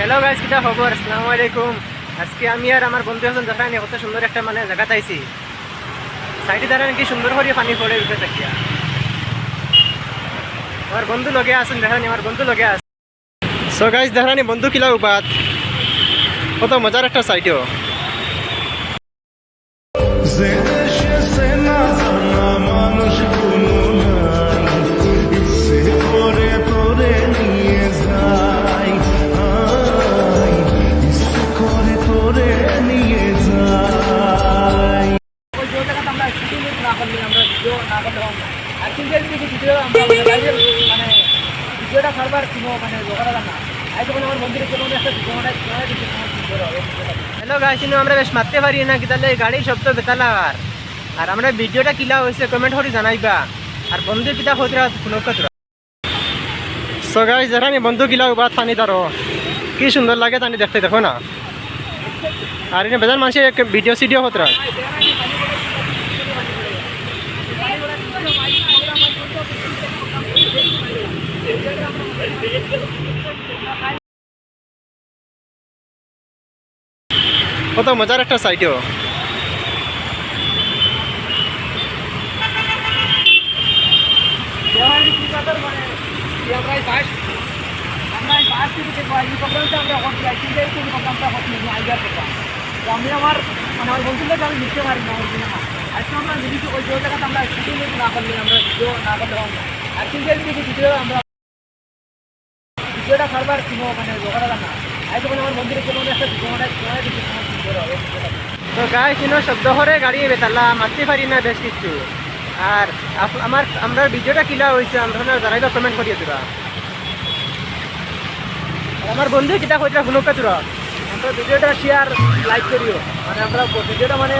Hello guys কিটা খবর আসসালামু আলাইকুম আজকে আমি আর আমার বন্ধু এখন দেখা নিয়ে কত সুন্দর একটা মানে জায়গা চাইছি। সাইডে দাঁড়ান কি সুন্দর করে পানি পড়ে উঠে থাকিয়া আমার বন্ধু লগে আসুন দেখানি আমার বন্ধু লগে আস সো গাইস দেখানি বন্ধু কিলা উপাত? কত মজার একটা সাইডও করলে আমরা ভিডিও না হবে না। আর কিন্তু কিছু ভিডিও আমরা মানে ভিডিওটা সার্ভার কোনো মানে জোগাড় না। হ্যালো গাইস আমরা বেশ মারতে পারি না কিতালে গাড়ির শব্দ বেতালার আর। আমরা ভিডিওটা কিলা হয়েছে কমেন্ট করে জানাইবা। আর বন্ধু কিতা হইতরা শুনকা তোরা সো গাইস দেখানি বন্ধু কিলা উবাত পানি দারো কি সুন্দর লাগে তানি দেখতে, দেখো না। আর বেজার মানুষের ভিডিও সিডিও হতরা কত মজার একটা সাইডও মানে যে আমরা এই বাস আমরা এই বাস থেকে দেখব এই প্রোগ্রামটা আমরা করছি আর কিন্তু এই প্রোগ্রামটা হচ্ছে না আইডিয়া প্রোগ্রাম তো আমি আমার আমার বন্ধুদেরকে আমি লিখতে পারি না। আজকে আমরা যদি ওই যে জায়গাটা আমরা না করলে আমরা ভিডিও না করলে হবে না এই কিছু ভিডিও আমরা ভিডিওটা সার্ভার কোনো মানে জোগাড় না আজ যখন আমার মন্দিরে কোনো একটা ভিডিও মানে কোনো গাইস ইনো শব্দ করে গাড়ি বেতালা মারতে পারি না বেশ কিছু। আর আমার আমরা ভিডিওটা কিলা হয়েছে আমরা জানাইবা কমেন্ট করিয়ে তোরা আমার বন্ধু কিতা কইতরা শুনুক তোরা আমরা ভিডিওটা শেয়ার লাইক করিও মানে আমরা ভিডিওটা মানে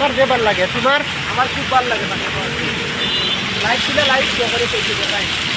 আমার যে ভালো লাগে, তোমার? আমার খুব ভালো লাগে মানে। লাইক দিলে লাইক করে পেয়েছি